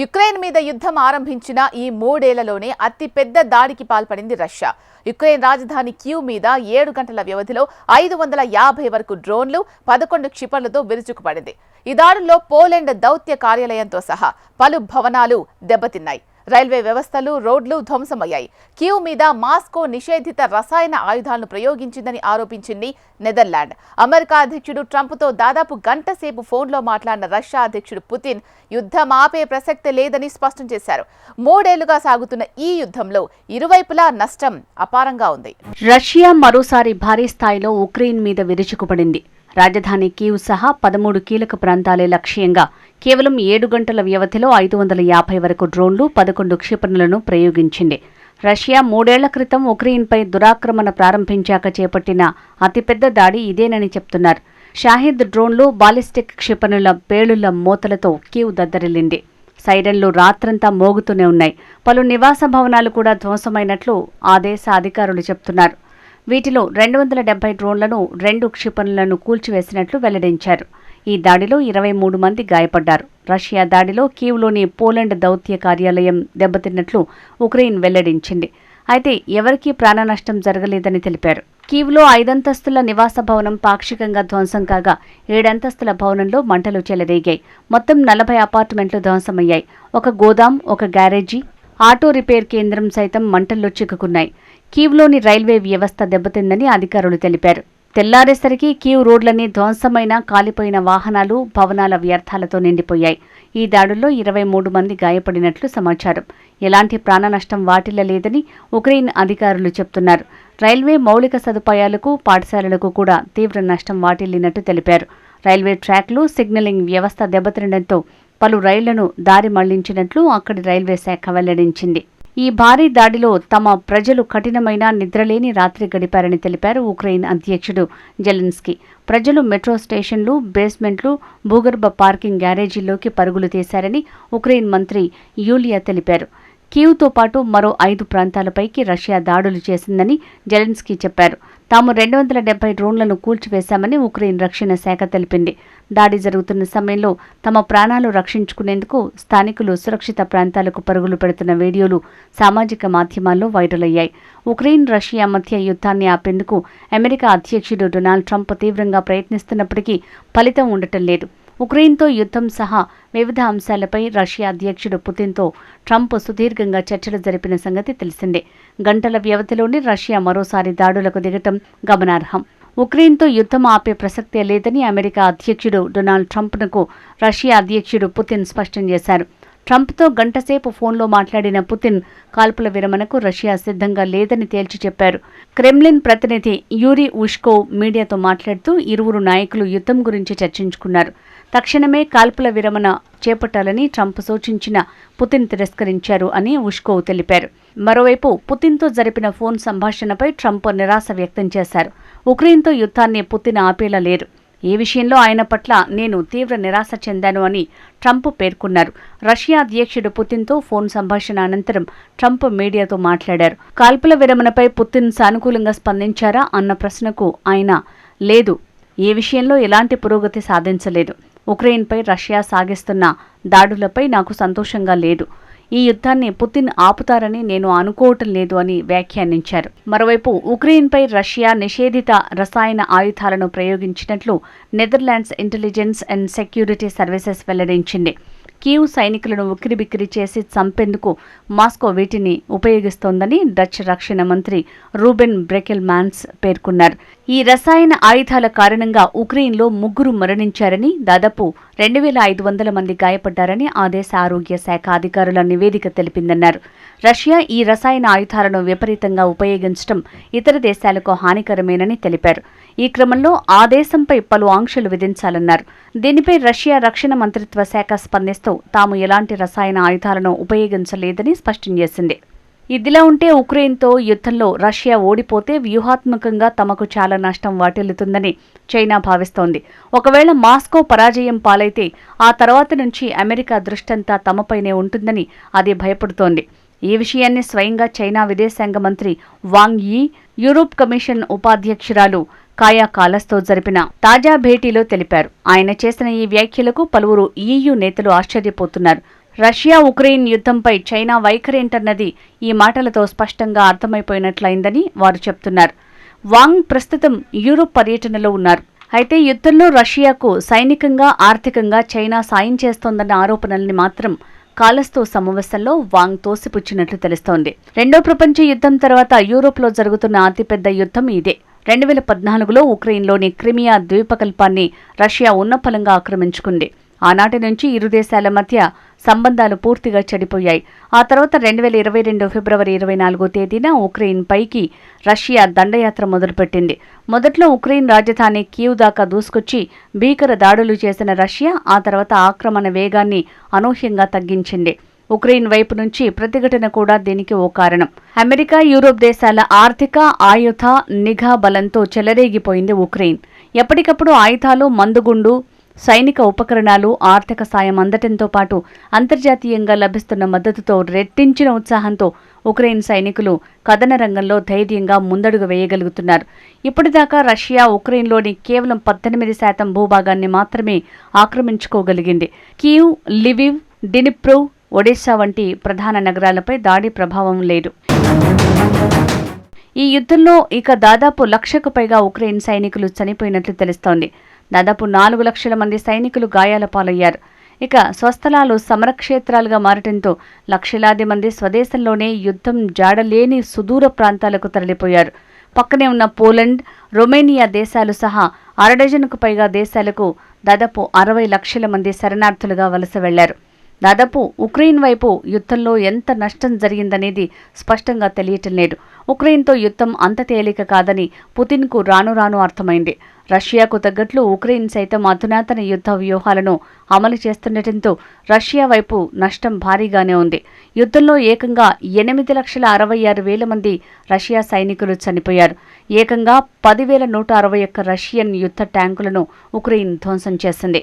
Ukraine మీద యుద్ధం ఆరంభించిన ఈ మూడేళ్ళలోనే అతి పెద్ద దాడికి పాల్పడింది రష్యా. యుక్రెయిన్ రాజధాని క్యూ మీద ఏడు గంటల వ్యవధిలో ఐదు వందల యాభై వరకు డ్రోన్లు పదకొండు క్షిపణులతో విరుచుకుపడింది. ఈ దాడుల్లో పోలెండ్ దౌత్య కార్యాలయంతో సహా పలు భవనాలు దెబ్బతిన్నాయి. రైల్వే వ్యవస్థలు రోడ్లు ధ్వంసమయ్యాయి. క్యూ మీద మాస్కో నిషేధిత రసాయన ఆయుధాలను ప్రయోగించిందని ఆరోపించింది నెదర్లాండ్. అమెరికా అధ్యక్షుడు ట్రంప్తో దాదాపు గంట సేపు ఫోన్లో మాట్లాడిన రష్యా అధ్యక్షుడు పుతిన్ యుద్ధం ఆపే ప్రసక్తి లేదని స్పష్టం చేశారు. మూడేళ్ళుగా సాగుతున్న ఈ యుద్ధంలో ఇరువైపులా నష్టం అపారంగా ఉంది. రష్యా మరోసారి భారీ స్థాయిలో ఉక్రెయిన్ మీద విరుచుకుపడింది. రాజధాని కీవ్ సహా పదమూడు కీలక ప్రాంతాలే లక్ష్యంగా కేవలం ఏడు గంటల వ్యవధిలో ఐదు వందల యాభై వరకు డ్రోన్లు పదకొండు క్షిపణులను ప్రయోగించింది. రష్యా మూడేళ్ళ క్రితం ఉక్రెయిన్పై దురాక్రమణ ప్రారంభించాక చేపట్టిన అతిపెద్ద దాడి ఇదేనని చెప్తున్నారు. షాహిద్ డ్రోన్లు బాలిస్టిక్ క్షిపణుల పేలుళ్ళ మూతలతో కీవ్ దద్దరిల్లింది. సైరన్లు రాత్రంతా మోగుతూనే ఉన్నాయి. పలు నివాస భవనాలు కూడా ధ్వంసమైనట్లు ఆ దేశ అధికారులు చెప్తున్నారు. వీటిలో రెండు వందల డెబ్బై డ్రోన్లను రెండు క్షిపణులను కూల్చివేసినట్లు వెల్లడించారు. ఈ దాడిలో ఇరవై మూడు మంది గాయపడ్డారు. రష్యా దాడిలో కీవ్లోని పోలాండ్ దౌత్య కార్యాలయం దెబ్బతిన్నట్లు ఉక్రెయిన్ వెల్లడించింది. అయితే ఎవరికీ ప్రాణనష్టం జరగలేదని తెలిపారు. కీవ్లో ఐదంతస్తుల నివాస భవనం పాక్షికంగా ధ్వంసం కాగా ఏడంతస్తుల భవనంలో మంటలు చెలరేగాయి. మొత్తం నలభై అపార్ట్మెంట్లు ధ్వంసమయ్యాయి. ఒక గోదాం ఒక గ్యారేజీ ఆటో రిపేర్ కేంద్రం సైతం మంటల్లో చిక్కుకున్నాయి. కీవ్లోని రైల్వే వ్యవస్థ దెబ్బతిందని అధికారులు తెలిపారు. తెల్లారేసరికి కీవ్ రోడ్లన్నీ ధ్వంసమైన కాలిపోయిన వాహనాలు భవనాల వ్యర్థాలతో నిండిపోయాయి. ఈ దాడుల్లో ఇరవై మూడు మంది గాయపడినట్లు సమాచారం. ఎలాంటి ప్రాణనష్టం వాటిల్లలేదని ఉక్రెయిన్ అధికారులు చెప్తున్నారు. రైల్వే మౌలిక సదుపాయాలకు పాఠశాలలకు కూడా తీవ్ర నష్టం వాటిల్లినట్టు తెలిపారు. రైల్వే ట్రాక్లు సిగ్నలింగ్ వ్యవస్థ దెబ్బతినడంతో పలు రైళ్ళను దారి మళ్ళించినట్లు అక్కడి రైల్వే శాఖ వెల్లడించింది. ఈ భారీ దాడిలో తమ ప్రజలు కఠినమైన నిద్రలేని రాత్రి గడిపారని తెలిపారు ఉక్రెయిన్ అధ్యక్షుడు జెలెన్స్కీ. ప్రజలు మెట్రో స్టేషన్లు బేస్మెంట్లు భూగర్భ పార్కింగ్ గ్యారేజీల్లోకి పరుగులు తీశారని ఉక్రెయిన్ మంత్రి యూలియా తెలిపారు. కీవ్తో పాటు మరో ఐదు ప్రాంతాలపైకి రష్యా దాడులు చేసిందని జెలెన్స్కీ చెప్పారు. తాము రెండు వందల డెబ్బై డ్రోన్లను కూల్చివేశామని ఉక్రెయిన్ రక్షణ శాఖ తెలిపింది. దాడి జరుగుతున్న సమయంలో తమ ప్రాణాలు రక్షించుకునేందుకు స్థానికులు సురక్షిత ప్రాంతాలకు పరుగులు పెడుతున్న వీడియోలు సామాజిక మాధ్యమాల్లో వైరల్ అయ్యాయి. ఉక్రెయిన్ రష్యా మధ్య యుద్ధాన్ని ఆపేందుకు అమెరికా అధ్యక్షుడు డొనాల్డ్ ట్రంప్ తీవ్రంగా ప్రయత్నిస్తున్నప్పటికీ ఫలితం ఉండటం లేదు. ఉక్రెయిన్తో యుద్ధం సహా వివిధ అంశాలపై రష్యా అధ్యక్షుడు పుతిన్తో ట్రంప్ సుదీర్ఘంగా చర్చలు జరిపిన సంగతి తెలిసిందే. గంటల వ్యవధిలోనే రష్యా మరోసారి దాడులకు దిగటం గమనార్హం. ఉక్రెయిన్తో యుద్ధం ఆపే ప్రసక్తే లేదని అమెరికా అధ్యక్షుడు డొనాల్డ్ ట్రంప్నకు రష్యా అధ్యక్షుడు పుతిన్ స్పష్టం చేశారు. ట్రంప్తో గంటసేపు ఫోన్లో మాట్లాడిన పుతిన్ కాల్పుల విరమణకు రష్యా సిద్ధంగా లేదని తేల్చి చెప్పారు. క్రెమ్లిన్ ప్రతినిధి యూరి ఉష్కోవ్ మీడియాతో మాట్లాడుతూ ఇరువురు నాయకులు యుద్ధం గురించి చర్చించుకున్నారు. తక్షణమే కాల్పుల విరమణ చేపట్టాలని ట్రంప్ సూచించిన పుతిన్ తిరస్కరించారు అని ఉష్కోవ్ తెలిపారు. మరోవైపు పుతిన్తో జరిపిన ఫోన్ సంభాషణపై ట్రంప్ నిరాశ వ్యక్తం చేశారు. ఉక్రెయిన్తో యుద్ధాన్ని పుతిన్ ఆపేలా లేరు. ఈ విషయంలో ఆయన పట్ల నేను తీవ్ర నిరాశ చెందాను అని ట్రంప్ పేర్కొన్నారు. రష్యా అధ్యక్షుడు పుతిన్తో ఫోన్ సంభాషణ అనంతరం ట్రంప్ మీడియాతో మాట్లాడారు. కాల్పుల విరమణపై పుతిన్ సానుకూలంగా స్పందించారా అన్న ప్రశ్నకు ఆయన లేదు. ఈ విషయంలో ఎలాంటి పురోగతి సాధించలేదు. ఉక్రెయిన్పై రష్యా సాగిస్తున్న దాడులపై నాకు సంతోషంగా లేదు. ఈ యుద్ధాన్ని పుతిన్ ఆపుతారని నేను అనుకోవటం లేదు అని వ్యాఖ్యానించారు. మరోవైపు ఉక్రెయిన్పై రష్యా నిషేధిత రసాయన ఆయుధాలను ప్రయోగించినట్లు Netherlands intelligence and security services వెల్లడించింది. కీవ్ సైనికులను ఉక్కిరిబిక్కిరి చేసి చంపేందుకు మాస్కో వీటిని ఉపయోగిస్తోందని డచ్ రక్షణ మంత్రి రూబెన్ బ్రెకెల్ మ్యాన్స్ పేర్కొన్నారు. ఈ రసాయన ఆయుధాల కారణంగా ఉక్రెయిన్లో ముగ్గురు మరణించారని దాదాపు రెండు వేల ఐదు వందల మంది గాయపడ్డారని ఆ దేశ ఆరోగ్య శాఖ అధికారుల నివేదిక తెలిపిందన్నారు. రష్యా ఈ రసాయన ఆయుధాలను విపరీతంగా ఉపయోగించడం ఇతర దేశాలకు హానికరమేనని తెలిపారు. ఈ క్రమంలో ఆ దేశంపై పలు ఆంక్షలు విధించాలన్నారు. దీనిపై రష్యా రక్షణ మంత్రిత్వ శాఖ స్పందిస్తూ తాము ఎలాంటి రసాయన ఆయుధాలను ఉపయోగించలేదని స్పష్టం చేసింది. ఇదిలా ఉంటే ఉక్రెయిన్తో యుద్ధంలో రష్యా ఓడిపోతే వ్యూహాత్మకంగా తమకు చాలా నష్టం వాటిల్లుతుందని చైనా భావిస్తోంది. ఒకవేళ మాస్కో పరాజయం పాలైతే ఆ తర్వాత నుంచి అమెరికా దృష్టంతా తమపైనే ఉంటుందని అది భయపడుతోంది. ఈ విషయాన్ని స్వయంగా చైనా విదేశాంగ మంత్రి వాంగ్ యీ యూరోప్ కమిషన్ ఉపాధ్యక్షురాలు కాయా కాలస్తో జరిపిన తాజా భేటీలో తెలిపారు. ఆయన చేసిన ఈ వ్యాఖ్యలకు పలువురు ఈయూ నేతలు ఆశ్చర్యపోతున్నారు. రష్యా ఉక్రెయిన్ యుద్ధంపై చైనా వైఖరేంటన్నది ఈ మాటలతో స్పష్టంగా అర్థమైపోయినట్లయిందని వారు చెప్తున్నారు. వాంగ్ ప్రస్తుతం యూరోప్ పర్యటనలో ఉన్నారు. అయితే యుద్ధంలో రష్యాకు సైనికంగా ఆర్థికంగా చైనా సాయం చేస్తోందన్న ఆరోపణల్ని మాత్రం కాలస్తో సమావేశంలో వాంగ్ తోసిపుచ్చినట్లు తెలుస్తోంది. రెండో ప్రపంచ యుద్ధం తర్వాత యూరోప్లో జరుగుతున్న అతిపెద్ద యుద్ధం ఇదే. రెండు వేల పద్నాలుగులో ఉక్రెయిన్లోని క్రిమియా ద్వీపకల్పాన్ని రష్యా ఉన్నపలంగా ఆక్రమించుకుంది. ఆనాటి నుంచి ఇరు దేశాల మధ్య సంబంధాలు పూర్తిగా చెడిపోయాయి. ఆ తర్వాత రెండు వేల ఇరవై రెండు ఫిబ్రవరి ఇరవై నాలుగో తేదీన ఉక్రెయిన్ పైకి రష్యా దండయాత్ర మొదలుపెట్టింది. మొదట్లో ఉక్రెయిన్ రాజధాని కీవ్ దాకా దూసుకొచ్చి భీకర దాడులు చేసిన రష్యా ఆ తర్వాత ఆక్రమణ వేగాన్ని అనూహ్యంగా తగ్గించింది. ఉక్రెయిన్ వైపు నుంచి ప్రతిఘటన కూడా దీనికి ఓ కారణం. అమెరికా యూరోప్ దేశాల ఆర్థిక ఆయుధ నిఘా బలంతో చెలరేగిపోయింది ఉక్రెయిన్. ఎప్పటికప్పుడు ఆయుధాలు మందుగుండు సైనిక ఉపకరణాలు ఆర్థిక సాయం అందటంతో పాటు అంతర్జాతీయంగా లభిస్తున్న మద్దతుతో రెట్టించిన ఉత్సాహంతో ఉక్రెయిన్ సైనికులు కథన రంగంలో ధైర్యంగా ముందడుగు వేయగలుగుతున్నారు. ఇప్పటిదాకా రష్యా ఉక్రెయిన్లోని కేవలం పద్దెనిమిది శాతం భూభాగాన్ని మాత్రమే ఆక్రమించుకోగలిగింది. కీవ్ లివివ్ డినిప్రో ఒడిశా వంటి ప్రధాన నగరాలపై దాడి ప్రభావం లేదు. ఈ యుద్ధంలో ఇక దాదాపు లక్షకు పైగా ఉక్రెయిన్ సైనికులు చనిపోయినట్లు తెలుస్తోంది. దాదాపు నాలుగు లక్షల మంది సైనికులు గాయాల పాలయ్యారు. ఇక స్వస్థలాలు సమరక్షేత్రాలుగా మారటంతో లక్షలాది మంది స్వదేశంలోనే యుద్ధం జాడలేని సుదూర ప్రాంతాలకు తరలిపోయారు. పక్కనే ఉన్న పోలండ్ రొమేనియా దేశాలు సహా అరడజనుకు పైగా దేశాలకు దాదాపు అరవై లక్షల మంది శరణార్థులుగా వలస వెళ్ళారు. దాదాపు ఉక్రెయిన్ వైపు యుద్ధంలో ఎంత నష్టం జరిగిందనేది స్పష్టంగా తెలియటం లేదు. ఉక్రెయిన్తో యుద్ధం అంత తేలిక కాదని పుతిన్కు రాను రాను అర్థమైంది. రష్యాకు తగ్గట్లు ఉక్రెయిన్ సైతం అధునాతన యుద్ధ వ్యూహాలను అమలు చేస్తుండటంతో రష్యా వైపు నష్టం భారీగానే ఉంది. యుద్ధంలో ఏకంగా ఎనిమిది లక్షల అరవై ఆరు వేల మంది రష్యా సైనికులు చనిపోయారు. ఏకంగా పదివేల నూట అరవై ఒక్క రష్యన్ యుద్ధ ట్యాంకులను ఉక్రెయిన్ ధ్వంసం చేసింది.